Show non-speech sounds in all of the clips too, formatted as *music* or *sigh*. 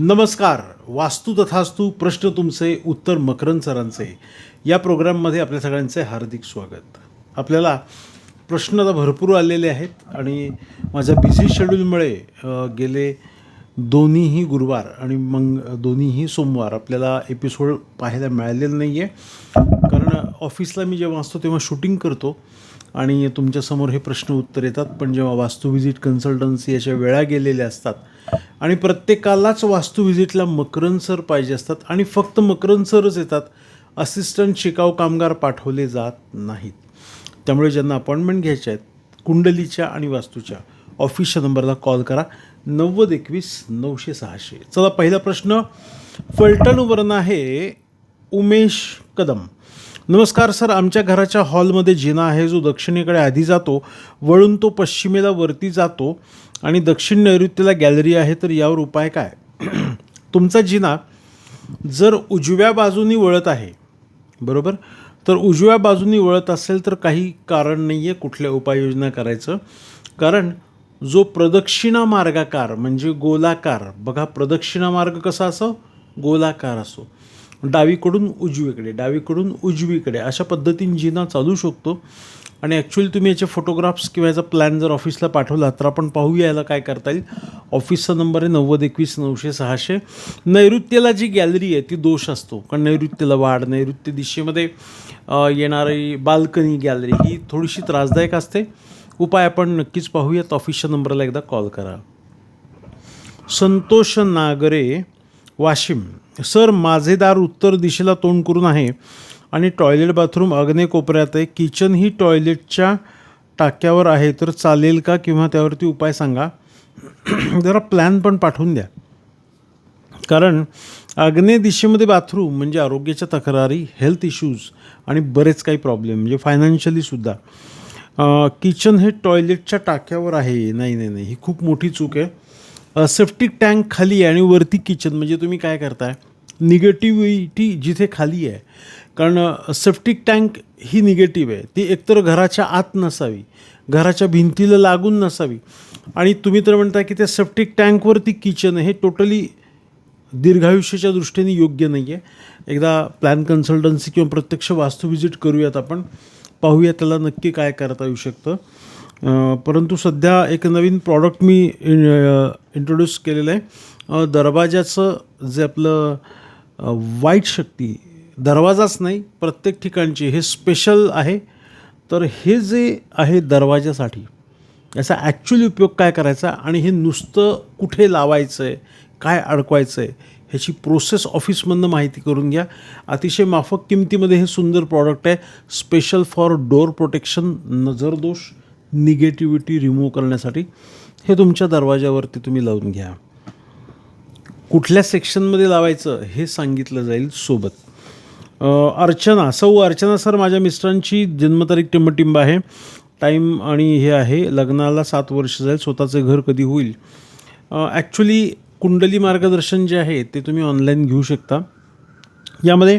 नमस्कार. वास्तू तथास्तू प्रश्न तुमचे उत्तर मकरंद सरांचे. या प्रोग्राममध्ये आपल्या सगळ्यांचे हार्दिक स्वागत. आपल्याला प्रश्न आता भरपूर आलेले आहेत आणि माझ्या बिझी शेड्यूलमुळे गेले दोन्हीही गुरुवार आणि मग दोन्हीही सोमवार आपल्याला एपिसोड पाहायला मिळालेलं नाही आहे कारण ऑफिसला मी जेव्हा असतो तेव्हा शूटिंग करतो. आणि तुमच्यासमोर हे प्रश्न उत्तर येतात पण जेव्हा वास्तू व्हिजिट कन्सल्टन्सी याच्या वेळा गेलेल्या असतात आणि प्रत्येकालाच वास्तू व्हिजिटला मकरंद सर पाहिजे असतात आणि फक्त मकरंद सरच येतात असिस्टंट शिकाऊ कामगार पाठवले जात नाहीत. त्यामुळे ज्यांना अपॉइंटमेंट घ्यायच्या आहेत कुंडलीच्या आणि वास्तूच्या ऑफिसच्या नंबरला कॉल करा. नव्वद एकवीस नऊशे सहाशे. चला पहिला प्रश्न. फलटणवरून आहे उमेश कदम. नमस्कार सर आमच्या घराच्या हॉलमध्ये जिना आहे जो दक्षिणेकडे आधी जातो वळून तो पश्चिमेला वरती जातो आणि दक्षिण नैऋत्येला गॅलरी आहे तर यावर उपाय काय? *clears throat* तुमचा जिना जर उजव्या बाजूनी वळत आहे बरोबर? तर उजव्या बाजूनी वळत असेल तर काही कारण नाही आहे कुठल्या उपाययोजना करायचं. कारण जो प्रदक्षिणा मार्गाकार म्हणजे गोलाकार बघा प्रदक्षिणा मार्ग कसा असो? गोलाकार असो. डावीकडून उजवीकडे डावीकडून उजवीकडे अशा पद्धतीने जिना चालू शकतो. आणि ॲक्च्युली तुम्ही याचे फोटोग्राफ्स किंवा याचा प्लॅन जर ऑफिसला पाठवला तर आपण पाहूया याला काय करता येईल. ऑफिसचा नंबर आहे नव्वद एकवीस नऊशे सहाशे. नैऋत्येला जी गॅलरी आहे ती दोष असतो. कारण नैऋत्येला वाढ नैऋत्य दिशेमध्ये येणारी बाल्कनी गॅलरी ही थोडीशी त्रासदायक असते. उपाय आपण नक्कीच पाहूयात. ऑफिसच्या नंबरला एकदा कॉल करा. संतोष नागरे वाशिम. सर माझे दार उत्तर दिशेला तोंड करून आहे आणि टॉयलेट बाथरूम अग्ने कोपऱ्यात आहे. किचन ही टॉयलेटच्या टाक्यावर आहे. तर चालेल का किंवा त्यावरती उपाय सांगा? *clears throat* जरा प्लॅन पण पाठवून द्या. कारण आग्नेय दिशेमध्ये बाथरूम म्हणजे आरोग्याच्या तक्रारी हेल्थ इश्यूज आणि बरेच काही प्रॉब्लेम म्हणजे फायनान्शियलीसुद्धा किचन हे टॉयलेटच्या टाक्यावर आहे. नाही नाही नाही. ही खूप मोठी चूक आहे. सेफ्टिक टँक खाली आहे आणि वरती किचन म्हणजे तुम्ही काय करताय? निगेटिव्हिटी जिथे खाली आहे. कारण सेफ्टिक टँक ही निगेटिव्ह आहे. ती एकतर घराच्या आत नसावी. घराच्या भिंतीला लागून नसावी. आणि तुम्ही तर म्हणता की त्या सेफ्टिक टँकवरती किचन हे टोटली दीर्घायुष्याच्या दृष्टीने योग्य नाही आहे एकदा प्लॅन कन्सल्टन्सी किंवा प्रत्यक्ष वास्तू व्हिजिट करूयात आपण. पाहूया त्याला नक्की काय करता येऊ शकतं. परंतु सध्या एक नवीन प्रॉडक्ट मी इंट्रोड्यूस केलेलं आहे. दरवाजाचं जे आपलं वाईट शक्ती दरवाजाच नाही प्रत्येक ठिकाणची हे स्पेशल आहे. तर हे जे आहे दरवाजासाठी याचा ॲक्च्युली उपयोग काय करायचा आणि हे नुसतं कुठे लावायचं आहे काय अडकवायचं आहे ह्याची प्रोसेस ऑफिसमधनं माहिती करून घ्या. अतिशय माफक किमतीमध्ये हे सुंदर प्रॉडक्ट आहे. स्पेशल फॉर डोअर प्रोटेक्शन नजरदोष. निगेटिव्हिटी रिमूव्ह करण्यासाठी हे तुमच्या दरवाजावरती तुम्ही लावून घ्या. कुठल्या सेक्शनमध्ये लावायचं हे सांगितलं जाईल सोबत. अर्चना सौ अर्चना सर माझ्या मिस्टरांची जन्मतारीख टिंबटिंब आहे. टाईम आणि हे आहे लग्नाला सात वर्ष जाईल स्वतःचं घर कधी होईल? ॲक्च्युली कुंडली मार्गदर्शन जे आहे ते तुम्ही ऑनलाईन घेऊ शकता. यामध्ये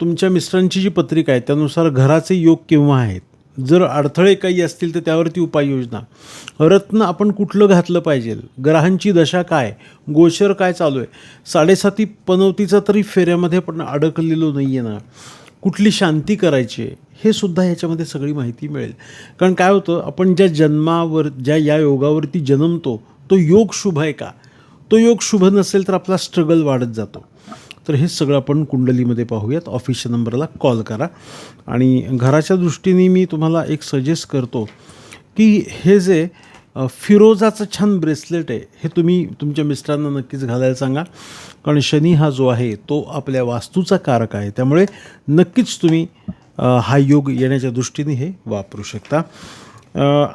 तुमच्या मिस्टरांची जी पत्रिका आहे त्यानुसार घराचे योग केव्हा आहेत? जर अडथळे काही असतील तर त्यावरती उपाययोजना. रत्न आपण कुठलं घातलं पाहिजे? ग्रहांची दशा काय? गोचर काय चालू आहे? साडेसाती पनवतीचा तरी फेऱ्यामध्ये पण अडकलेलो नाही आहे ना. कुठली शांती करायची आहे? हे सुद्धा ह्याच्यामध्ये सगळी माहिती मिळेल. कारण काय होतं आपण ज्या जन्मावर ज्या या योगावरती जन्मतो तो योग शुभ आहे का? तो योग शुभ नसेल तर आपला स्ट्रगल वाढत जातो. तर हे सगळं आपण कुंडलीमध्ये पाहूयात. ऑफिसच्या नंबरला कॉल करा. आणि घराच्या दृष्टीने मी तुम्हाला एक सजेस्ट करतो की हे जे फिरोजाचं छान ब्रेसलेट आहे हे तुम्ही तुमच्या मिस्टरांना नक्कीच घालायला सांगा. कारण शनी हा जो आहे तो आपल्या वास्तूचा कारक आहे. त्यामुळे नक्कीच तुम्ही हा योग येण्याच्या दृष्टीने हे वापरू शकता.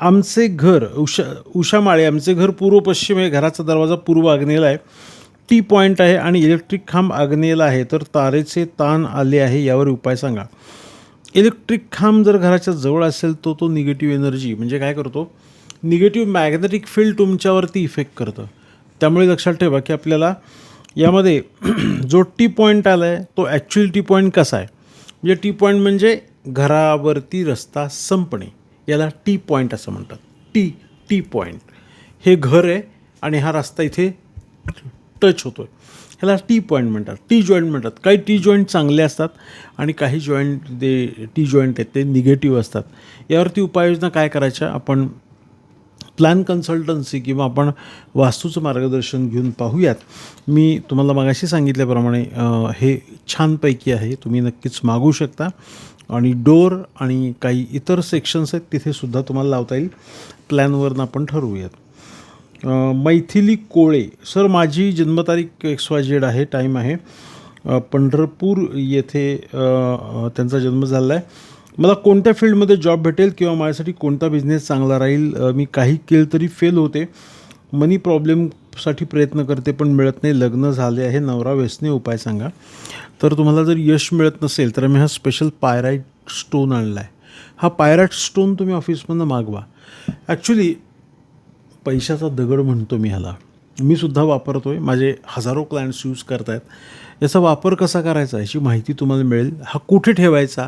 आमचे घर उषा उषा माळे आमचे घर पूर्व पश्चिम आहे. घराचा दरवाजा पूर्व आग्नेला आहे. टी पॉईंट आहे आणि इलेक्ट्रिक खांब आग्नेयला आहे तर तारेचे ताण आले आहे यावर उपाय सांगा. इलेक्ट्रिक खांब जर घराच्या जवळ असेल तो तो निगेटिव्ह एनर्जी म्हणजे काय करतो? निगेटिव्ह मॅग्नेटिक फील्ड तुमच्यावरती इफेक्ट करतं. त्यामुळे लक्षात ठेवा की आपल्याला यामध्ये *clears throat* जो टी पॉईंट आला आहे तो ॲक्च्युअल टी पॉईंट कसा आहे? म्हणजे टी पॉईंट म्हणजे घरावरती रस्ता संपणे. याला टी पॉईंट असं म्हणतात. टी टी पॉईंट हे घर आहे आणि हा रस्ता इथे टच होतो आहे ह्याला टी पॉईंट म्हणतात. टी जॉईंट म्हणतात. काही टी जॉईंट चांगले असतात आणि काही जॉईंट ते टी जॉईंट आहेत ते निगेटिव्ह असतात. यावरती उपाययोजना काय करायच्या? आपण प्लॅन कन्सल्टन्सी किंवा आपण वास्तूचं मार्गदर्शन घेऊन पाहूयात. मी तुम्हाला मगाशी सांगितल्याप्रमाणे हे छानपैकी आहे. तुम्ही नक्कीच मागू शकता. आणि डोर आणि काही इतर सेक्शन्स आहेत तिथेसुद्धा तुम्हाला लावता येईल. प्लॅनवरून आपण ठरवूयात. मैथिली कोळे. सर माझी जन्मतारीख एक्स वाय झेड आहे टाईम आहे. पंढरपूर येथे त्यांचा जन्म झाला आहे मला कोणत्या फील्डमध्ये जॉब भेटेल किंवा माझ्यासाठी कोणता बिझनेस चांगला राहील मी काही केलं तरी फेल होते. मनी प्रॉब्लेमसाठी प्रयत्न करते पण मिळत नाही. लग्न झाले आहे नवरा व्यसने उपाय सांगा. तर तुम्हाला जर यश मिळत नसेल तर मी हा स्पेशल पायराईट स्टोन आणला आहे हा पायराईट स्टोन तुम्ही ऑफिसमधनं मागवा. ॲक्च्युली पैशाचा दगड म्हणतो मी ह्याला. मी सुद्धा वापरतो आहे माझे हजारो क्लायंट्स यूज करत आहेत याचा वापर कसा करायचा? याची माहिती तुम्हाला मिळेल. हा कुठे ठेवायचा?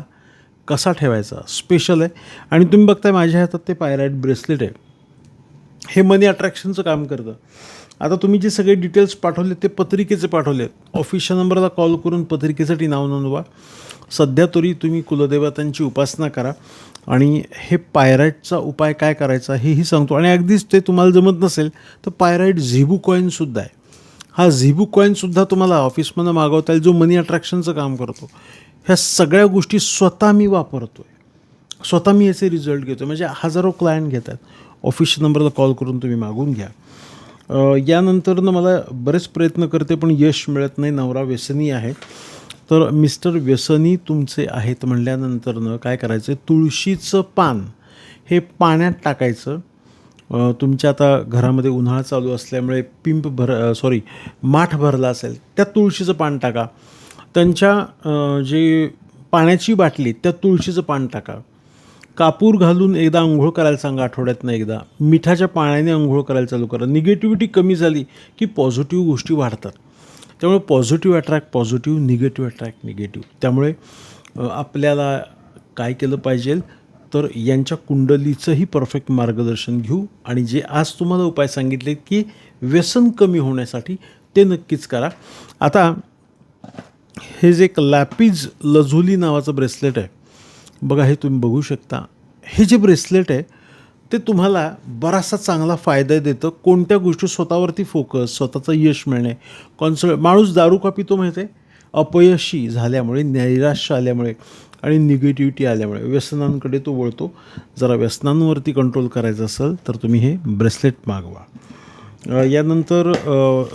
कसा ठेवायचा? स्पेशल आहे. आणि तुम्ही बघताय माझ्या हातात ते पायराईट ब्रेसलेट आहे. हे मनी अट्रॅक्शनचं काम करतं. आता तुम्ही जे सगळे डिटेल्स पाठवले ते पत्रिकेचे पाठवले ऑफिसच्या नंबरला कॉल करून पत्रिकेसाठी नाव नोंदवा. सध्या तरी तुम्ही कुलदेवतांची उपासना करा. आणि हे पायराईटचा उपाय काय करायचा हेही सांगतो. आणि अगदीच ते तुम्हाला जमत नसेल तर पायराईट झिबू कॉईनसुद्धा आहे. हा झिबू कॉईनसुद्धा तुम्हाला ऑफिसमधनं मागवता येईल जो मनी अट्रॅक्शनचं काम करतो. ह्या सगळ्या गोष्टी स्वतः मी वापरतो आहे स्वतः मी याचे रिझल्ट घेतो म्हणजे हजारो क्लायंट घेतात. ऑफिसच्या नंबरला कॉल करून तुम्ही मागून घ्या. यानंतरनं मला बरेच प्रयत्न करते पण यश मिळत नाही. नवरा व्यसनी आहे. तर मिस्टर व्यसनी तुमचे आहेत म्हणल्यानंतरनं काय करायचं? तुळशीचं पान. हे पाण्यात टाकायचं. तुमच्या आता घरामध्ये उन्हाळा चालू असल्यामुळे पिंप भर सॉरी माठ भरला असेल त्यात तुळशीचं पान टाका. त्यांच्या जे पाण्याची बाटली त्यात तुळशीचं पान टाका. कापूर घालून एकदा आंघोळ करायला सांगा आठवड्यातनं एकदा. मिठाच्या पाण्याने आंघोळ करायला चालू करा. निगेटिव्हिटी कमी झाली की पॉझिटिव्ह गोष्टी वाढतात. त्यामुळे positive attract positive negative attract negative त्यामुळे आपल्याला काय केलं पाहिजे तर यांच्या कुंडलीचंही परफेक्ट मार्गदर्शन घेऊ. आणि जे आज तुम्हाला उपाय सांगितले की व्यसन कमी होण्यासाठी ते नक्कीच करा. आता हे जे एक लॅपीज लझुली नावाचं ब्रेसलेट आहे बघा हे तुम्ही बघू शकता. हे जे ब्रेसलेट आहे ते तुम्हाला बराचसा चांगला फायदा देतं. कोणत्या गोष्टी स्वतःवरती फोकस स्वतःचं यश मिळणे? कॉन्सळ माणूस दारू का पितो माहिती आहे? अपयशी झाल्यामुळे नैराश्य आल्यामुळे आणि निगेटिव्हिटी आल्यामुळे. व्यसनांकडे तो वळतो. जरा व्यसनांवरती कंट्रोल करायचं असेल तर तुम्ही हे ब्रेसलेट मागवा. यानंतर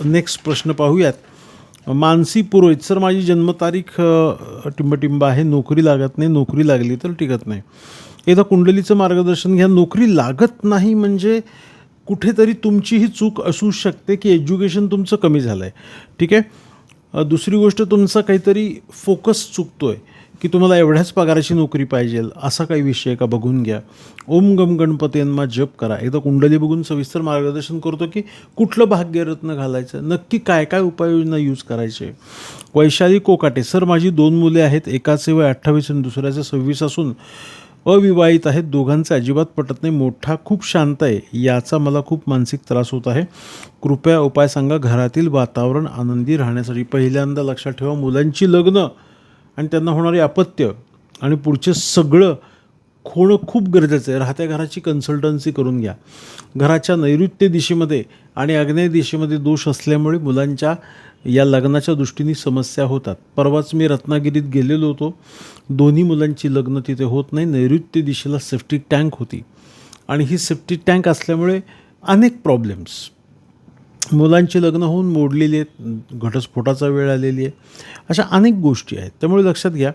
नेक्स्ट प्रश्न पाहूयात. मानसी पुरोहित सर माझी जन्मतारीख टिंबटिंब आहे. नोकरी लागत नाही. नोकरी लागली तर टिकत नाही. एकदा कुंडलीचं मार्गदर्शन घ्या. नोकरी लागत नाही म्हणजे कुठेतरी तुमची ही चूक असू शकते की एज्युकेशन तुमचं कमी झालं आहे ठीक आहे? दुसरी गोष्ट तुमचा काहीतरी फोकस चुकतो आहे की तुम्हाला एवढ्याच पगाराची नोकरी पाहिजे. असा काही विषय का बघून घ्या. ओम गम गणपतींमा जप करा. एकदा कुंडली बघून सविस्तर मार्गदर्शन करतो की कुठलं भाग्यरत्न घालायचं नक्की काय काय उपाययोजना यूज करायचे. वैशाली कोकाटे सर माझी दोन मुले आहेत. एकाचे वय अठ्ठावीस आणि दुसऱ्याचे सव्वीस असून अविवाहित आहेत. दोघांचे अजिबात पटत नाही. मोठा खूप शांत आहे. याचा मला खूप मानसिक त्रास होत आहे. कृपया उपाय सांगा. घरातील वातावरण आनंदी राहण्यासाठी पहिल्यांदा लक्षात ठेवा. मुलांची लग्न आणि त्यांना होणारे अपत्य आणि पुढचे सगळं होणं खूप गरजेचं आहे. राहत्या घराची कन्सल्टन्सी करून घ्या. घराच्या नैऋत्य दिशेमध्ये आणि आग्नेय दिशेमध्ये दोष असल्यामुळे मुलांच्या या लग्नाच्या दृष्टीने समस्या होतात. परवाच मी रत्नागिरीत गेलेलो होतो. दोन्ही मुलांची लग्न तिथे होत नाही. नैऋत्य दिशेला सेफ्टी टँक होती. आणि ही सेफ्टी टँक असल्यामुळे अनेक प्रॉब्लेम्स मुलांची लग्न होऊन मोडलेली आहेत. घटस्फोटाचा वेळ आलेली आहे. अशा अनेक गोष्टी आहेत. त्यामुळे लक्षात घ्या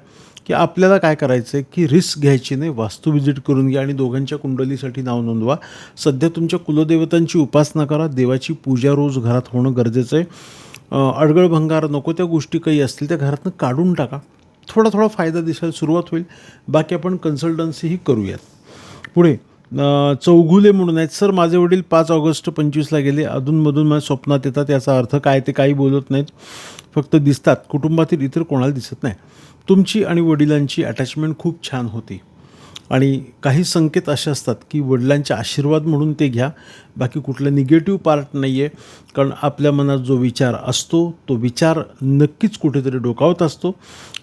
की आपल्याला काय करायचं आहे की रिस्क घ्यायची नाही वास्तू व्हिजिट करून घ्या आणि दोघांच्या कुंडलीसाठी नाव नोंदवा. सध्या तुमच्या कुलदेवतांची उपासना करा देवाची पूजा रोज घरात होणं गरजेचं आहे अडगळ भंगार नको त्या गोष्टी काही असतील त्या घरातनं काढून टाका. थोडा थोडा फायदा दिसायला सुरुवात होईल. बाकी आपण कन्सल्टन्सीही करूयात. पुढे चौघुले म्हणून आहेत. सर माझे वडील पाच ऑगस्ट पंचवीसला गेले. अधूनमधून माझ्या स्वप्नात येतात याचा अर्थ काय ते काही बोलत नाहीत. फक्त दिसतात. कुटुंबातील इतर कोणाला दिसत नाही. तुमची आणि वडिलांची अटॅचमेंट खूप छान होती. आणि काही संकेत असे असतात की वडिलांचे आशीर्वाद म्हणून ते घ्या. बाकी कुठलं निगेटिव्ह पार्ट नाही आहे कारण आपल्या मनात जो विचार असतो तो विचार नक्कीच कुठेतरी डोकावत असतो.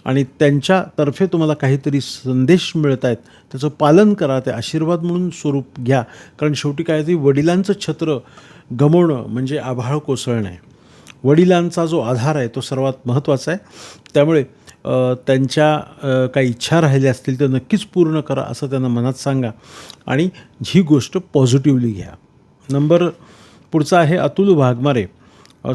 आणि त्यांच्यातर्फे तुम्हाला काहीतरी संदेश मिळत आहेत. त्याचं पालन करा ते आशीर्वाद म्हणून स्वरूप घ्या. कारण शेवटी काय ते वडिलांचं छत्र गमवणं म्हणजे आभाळ कोसळणं आहे. वडिलांचा जो आधार आहे तो सर्वात महत्त्वाचा आहे. त्यामुळे त्यांच्या काही इच्छा राहिल्या असतील तर नक्कीच पूर्ण करा असं त्यांना मनात सांगा. आणि ही गोष्ट पॉझिटिव्हली घ्या. नंबर पुढचा आहे अतुल वाघमारे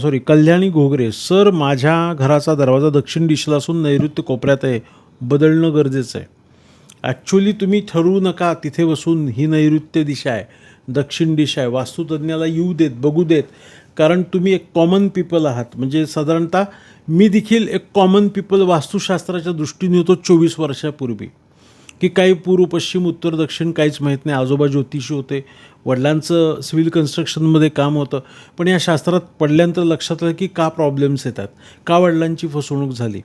सॉरी कल्याणी घोगरे सर माझ्या घराचा दरवाजा दक्षिण दिशेला असून नैऋत्य कोपऱ्यात आहे. बदलणं गरजेचं आहे. ॲक्च्युली तुम्ही ठरवू नका तिथे बसून. ही नैऋत्य दिशा आहे. दक्षिण दिशा आहे. वास्तुतज्ञाला येऊ देत बघू देत. कारण तुम्ही एक कॉमन पीपल आहात. म्हणजे साधारणतः मी देखील एक कॉमन पीपल वास्तुशास्त्राच्या दृष्टीने होतो चोवीस वर्षापूर्वी. की काही पूर्व पश्चिम उत्तर दक्षिण काहीच माहीत नाही. आजोबा ज्योतिषी होते. वडिलांचं सिव्हिल कन्स्ट्रक्शनमध्ये काम होतं. पण या शास्त्रात पडल्यानंतर लक्षात आलं की का प्रॉब्लेम्स येतात? का वडिलांची फसवणूक झाली?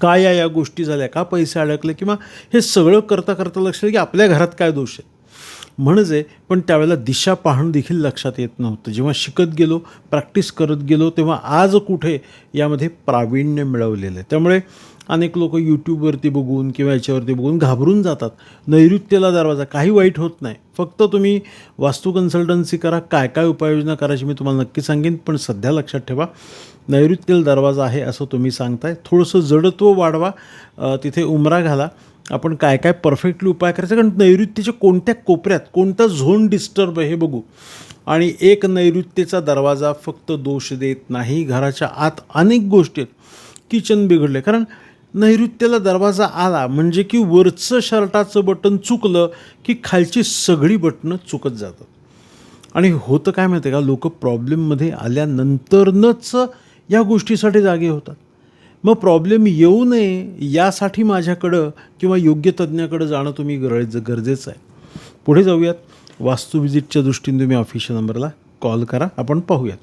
का या या गोष्टी झाल्या? का पैसे अडकले? किंवा हे सगळं करता करता लक्षात की आपल्या घरात काय दोष आहे? म्हणजे पण त्यावेळेला दिशा पाहणं देखील लक्षात येत नव्हतं. जेव्हा शिकत गेलो प्रॅक्टिस करत गेलो तेव्हा आज कुठे यामध्ये प्रावीण्य मिळवलेलं आहे. त्यामुळे अनेक लोक यूट्यूबवरती बघून किंवा याच्यावरती बघून घाबरून जातात. नैऋत्येला दरवाजा काही वाईट होत नाही. फक्त तुम्ही वास्तू कन्सल्टन्सी करा काय काय उपाययोजना करायची मी तुम्हाला नक्की सांगेन पण सध्या लक्षात ठेवा नैऋत्येला दरवाजा आहे असं तुम्ही सांगताय. थोडंसं जडत्व वाढवा तिथे उमरा घाला. आपण काय काय परफेक्टली उपाय करायचा? कारण नैऋत्येच्या कोणत्या कोपऱ्यात कोणता झोन डिस्टर्ब आहे हे बघू. आणि एक नैऋत्येचा दरवाजा फक्त दोष देत नाही. घराच्या आत अनेक गोष्टी आहेत. किचन बिघडले कारण नैऋत्येला दरवाजा आला म्हणजे की वरचं शर्टाचं बटन चुकलं की खालची सगळी बटणं चुकत जातात. आणि होतं काय माहिती आहे का? लोक प्रॉब्लेममध्ये आल्यानंतरनंच या गोष्टीसाठी जागे होतात. मग प्रॉब्लेम येऊ नये यासाठी माझ्याकडं किंवा योग्य तज्ज्ञाकडं जाणं तुम्ही गरज गरजेचं आहे. पुढे जाऊयात. वास्तू विजिटच्या दृष्टीने तुम्ही ऑफिशियल नंबरला कॉल करा. आपण पाहूयात.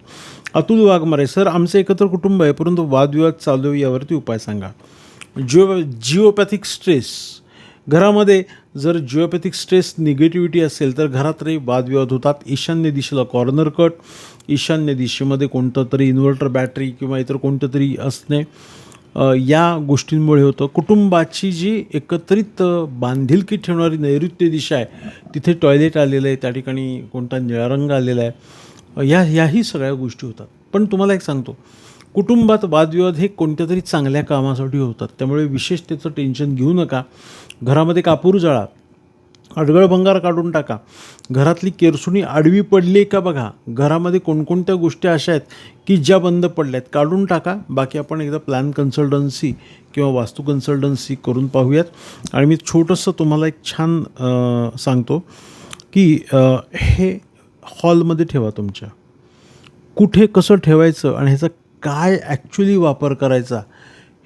अतुल वाघमारे सर आमचं एकत्र कुटुंब आहे परंतु वादविवाद चालू आहे यावरती उपाय सांगा. Geo geopathic stress. घरामध्ये जर जिओपॅथिक स्ट्रेस निगेटिव्हिटी असेल तर घरातही वादविवाद होतात. ईशान्य दिशेला कॉर्नर कट ईशान्य दिशेमध्ये कोणतं तरी इन्व्हर्टर बॅटरी किंवा इतर कोणतं तरी असणे. या गोष्टींमुळे होतं. कुटुंबाची जी एकत्रित बांधिलकी ठेवणारी नैऋत्य दिशा आहे तिथे टॉयलेट आलेलं आहे त्या ठिकाणी कोणता निळा रंग आलेला आहे या याही सगळ्या गोष्टी होतात. पण तुम्हाला एक सांगतो कुटुंबात वादविवाद हे कोणत्या तरी चांगल्या कामासाठी होतात. त्यामुळे विशेष त्याचं टेन्शन घेऊ नका. घरामध्ये कापूर जळा अडगळ भंगार काढून टाका. घरातली केरसुणी आडवी पडली का बघा? घरामध्ये कोणकोणत्या गोष्टी अशा आहेत की ज्या बंद पडल्या आहेत काढून टाका. बाकी आपण एकदा प्लॅन कन्सल्टन्सी किंवा वास्तू कन्सल्टन्सी करून पाहूयात. आणि मी छोटंसं तुम्हाला एक छान सांगतो की हे हॉलमध्ये ठेवा तुमच्या. कुठे कसं ठेवायचं आणि ह्याचा काय ॲक्च्युली वापर करायचा?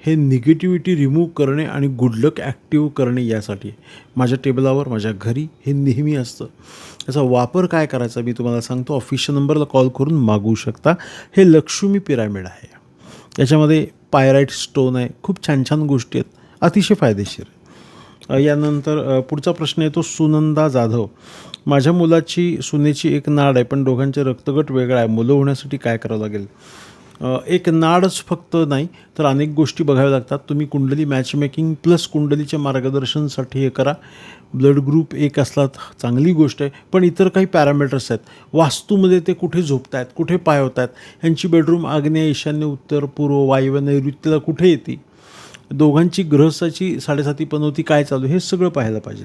हे निगेटिव्हिटी रिमूव्ह करणे आणि गुडलक ॲक्टिव्ह करणे यासाठी. माझ्या टेबलावर माझ्या घरी हे नेहमी असतं. याचा वापर काय करायचा मी तुम्हाला सांगतो. ऑफिशियल नंबरला कॉल करून मागवू शकता. हे लक्ष्मी पिरामिड आहे. याच्यामध्ये पायराईट स्टोन आहे. खूप छान छान गोष्टी आहेत. अतिशय फायदेशीर यानंतर पुढचा प्रश्न येतो सुनंदा जाधव. माझ्या मुलाची सुनेची एक नाड आहे पण दोघांचे रक्तगट वेगळा आहे. मुलं होण्यासाठी काय करावं लागेल? एक नाडच फक्त नाही तर अनेक गोष्टी बघाव्या लागतात. तुम्ही कुंडली मॅचमेकिंग प्लस कुंडलीच्या मार्गदर्शनसाठी हे करा. ब्लड ग्रुप एक असला चांगली गोष्ट आहे पण इतर काही पॅरामीटर्स आहेत. वास्तूमध्ये ते कुठे झोपत आहेत कुठे पाय होत आहेत ह्यांची बेडरूम आग्नेय ईशान्य उत्तर पूर्व वायव्य नैऋत्यला कुठे येते? दोघांची ग्रहस्थाची साडेसाती पनवती काय चालू हे सगळं पाहायला पाहिजे.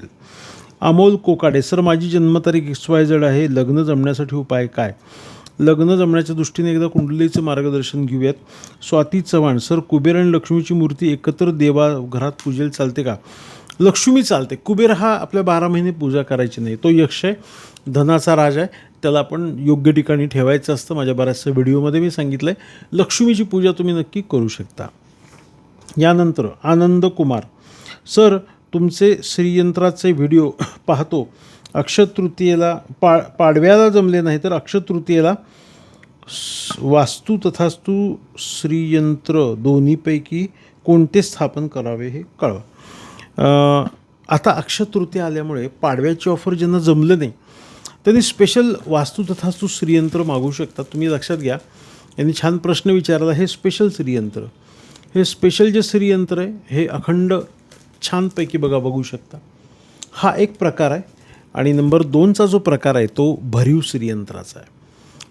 अमोल कोकाडे सर माझी जन्मतारीख एक्स वाय झेड आहे लग्न जमण्यासाठी उपाय काय? लग्न जमण्याच्या दृष्टीने एकदा कुंडलीचं मार्गदर्शन घेऊयात. स्वाती चव्हाण सर कुबेर आणि लक्ष्मीची मूर्ती एकत्र देवा घरात पूजेल चालते का? लक्ष्मी चालते. कुबेर हा आपल्या बारा महिने पूजा करायची नाही. तो यक्ष आहे धनाचा राज आहे. त्याला आपण योग्य ठिकाणी ठेवायचं असतं. माझ्या बऱ्याचशा व्हिडिओमध्ये मी सांगितलं आहे लक्ष्मीची पूजा तुम्ही नक्की करू शकता. यानंतर आनंद कुमार. सर तुमचे श्रीयंत्राचे व्हिडिओ *coughs* पाहतो. अक्षतृतीयेला पा पाडव्याला जमले नाही तर अक्षतृतीयेला वास्तू तथास्तू श्रीयंत्र दोन्हीपैकी कोणते स्थापन करावे हे कळवा. आता अक्षतृतीया आल्यामुळे पाडव्याची ऑफर ज्यांना जमलं नाही त्यांनी स्पेशल वास्तू तथास्तू श्रीयंत्र मागू शकतात तुम्ही लक्षात घ्या यांनी छान प्रश्न विचारला हे स्पेशल श्रीयंत्र. हे स्पेशल जे श्रीयंत्र आहे हे अखंड छानपैकी बघा बघू शकता. हा एक प्रकार आहे. आणि नंबर दोनचा जो प्रकार आहे तो भरीव श्रीयंत्राचा आहे.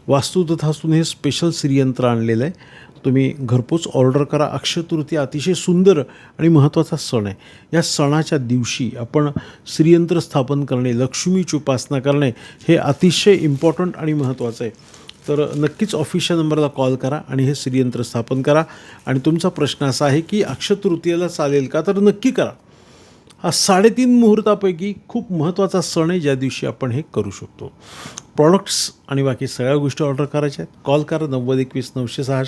वास्तुतथासून हे स्पेशल श्रीयंत्र आणलेलं आहे. तुम्ही घरपोच ऑर्डर करा. अक्षयतृतीया अतिशय सुंदर आणि महत्त्वाचा सण आहे. या सणाच्या दिवशी आपण श्रीयंत्र स्थापन करणे लक्ष्मीची उपासना करणे हे अतिशय इम्पॉर्टंट आणि महत्त्वाचं आहे. तर नक्कीच ऑफिसच्या नंबरला कॉल करा आणि हे श्रीयंत्र स्थापन करा. आणि तुमचा प्रश्न असा आहे की अक्षतृतीयेला चालेल का? तर नक्की करा. हा साडेतीन मुहूर्तापैकी खूप महत्त्वाचा सण आहे ज्या दिवशी आपण हे करू शकतो. प्रॉडक्ट्स आणि बाकी सगळ्या गोष्टी ऑर्डर करायच्या आहेत. कॉल करा नव्वद एकवीस नऊशे सहाशे.